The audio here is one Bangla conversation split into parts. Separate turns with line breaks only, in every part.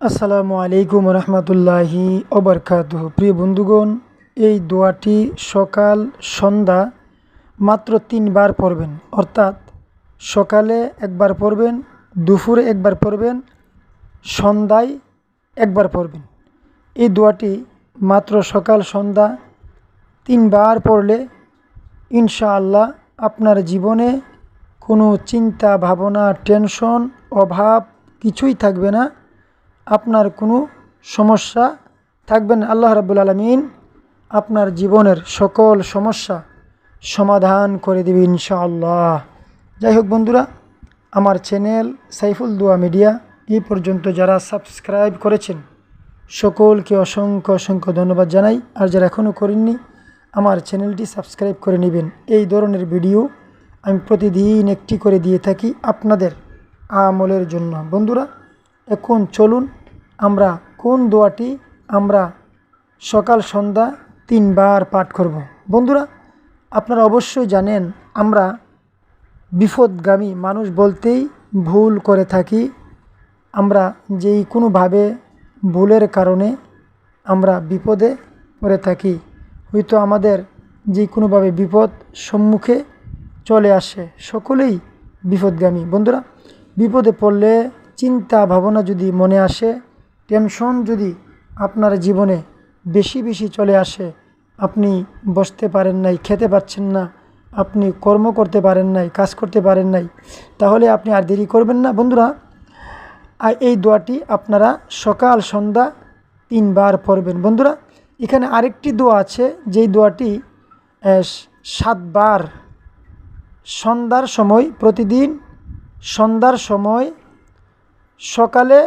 আসসালামু আলাইকুম রহমতুল্লাহি ওবরকাত প্রিয় বন্ধুগণ, এই দোয়াটি সকাল, সন্ধ্যা মাত্র তিনবার পড়বেন। অর্থাৎ সকালে একবার পড়বেন, দুপুরে একবার পড়বেন, সন্ধ্যায় একবার পড়বেন। এই দোয়াটি মাত্র সকাল, সন্ধ্যা তিনবার পড়লে ইনশাআল্লাহ আপনার জীবনে কোনো চিন্তা, ভাবনা, টেনশন, অভাব কিছুই থাকবে না। আপনার কোনো সমস্যা থাকবে না। আল্লাহ রাব্বুল আলমিন আপনার জীবনের সকল সমস্যা সমাধান করে দেবে ইনশাআল্লাহ। যাই হোক বন্ধুরা, আমার চ্যানেল সাইফুল দোয়া মিডিয়া এই পর্যন্ত যারা সাবস্ক্রাইব করেছেন, সকলকে অসংখ্য অসংখ্য ধন্যবাদ জানাই। আর যারা এখনও করেননি, আমার চ্যানেলটি সাবস্ক্রাইব করে নেবেন। এই ধরনের ভিডিও আমি প্রতিদিন একটি করে দিয়ে থাকি আপনাদের আমলের জন্য। বন্ধুরা এখন চলুন আমরা কোন দোয়াটি আমরা সকাল, সন্ধ্যা তিনবার পাঠ করব। বন্ধুরা, আপনারা অবশ্যই জানেন আমরা বিপদগামী মানুষ বলতেই ভুল করে থাকি। আমরা যেই কোনোভাবে ভুলের কারণে আমরা বিপদে পড়ে থাকি। হয়তো আমাদের যে কোনোভাবে বিপদ সম্মুখে চলে আসে, সকলেই বিপদগামী। বন্ধুরা, বিপদে পড়লে চিন্তা ভাবনা যদি মনে আসে, টেনশন যদি আপনার জীবনে বেশি বেশি চলে আসে, আপনি বসতে পারেন নাই, খেতে পাচ্ছেন না, আপনি কর্ম করতে পারেন নাই, কাজ করতে পারেন নাই, তাহলে আপনি আর দেরি করবেন না। বন্ধুরা, আর এই দোয়াটি আপনারা সকাল, সন্ধ্যা তিনবার পড়বেন। বন্ধুরা, এখানে আরেকটি দোয়া আছে, যেই দোয়াটি সাতবার, সন্ধ্যার সময়, প্রতিদিন সন্ধ্যার সময় সকালে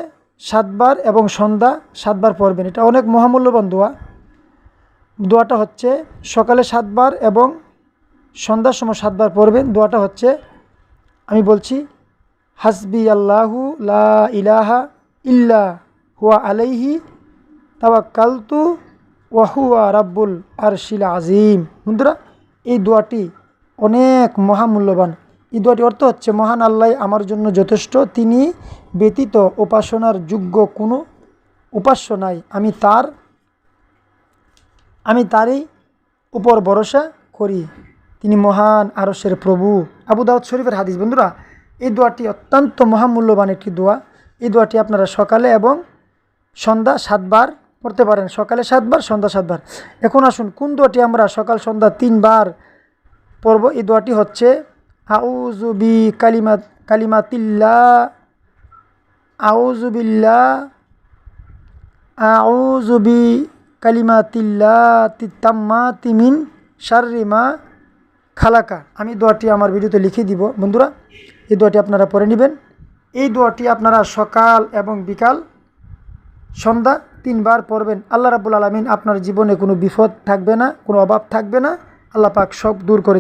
সাতবার এবং সন্ধ্যা সাতবার পড়বেন। এটা অনেক মহামূল্যবান দোয়া। দোয়াটা হচ্ছে সকালে সাতবার এবং সন্ধ্যার সময় সাতবার পড়বেন। দোয়াটা হচ্ছে, আমি বলছি, হাসবি আল্লাহু লা ইলাহা ইল্লা হুয়া আলাইহি তাওয়াক্কালতু ওয়াহুয়া রাব্বুল আরশিল আজিম বন্ধুরা, এই দোয়াটি অনেক মহামূল্যবান। এই দোয়াটি অর্থ হচ্ছে, মহান আল্লাহ আমার জন্য যথেষ্ট, তিনি ব্যতীত উপাসনার যোগ্য কোনো উপাস্য নাই। আমি তার, আমি তারই উপর ভরসা করি। তিনি মহান আরসের প্রভু। আবু দাউদ শরীফের হাদিস, বন্ধুরা, এই দোয়াটি অত্যন্ত মহামূল্যবান একটি দোয়া। এই দোয়াটি আপনারা সকালে এবং সন্ধ্যা সাতবার পড়তে পারেন। সকালে সাতবার, সন্ধ্যা সাতবার। এখন আসুন, কোন দোয়াটি আমরা সকাল, সন্ধ্যা তিনবার পড়ব? এই দোয়াটি হচ্ছে আউজুবি কালিমা কালিমাতিল্লা আউজুবিল্লা আউজুবি কালিমাতিল্লা তিতাম্মা তিমিন শারিমা খালাকা আমি দোয়াটি আমার ভিডিওতে লিখে দিব। বন্ধুরা, এই দোয়াটি আপনারা পড়ে নেবেন। এই দোয়াটি আপনারা সকাল এবং বিকাল, সন্ধ্যা তিনবার পড়বেন। আল্লাহ রাবুল আলমিন আপনার জীবনে কোনো বিপদ থাকবে না, কোনো অভাব থাকবে না। আল্লাহ পাক সব দূর করে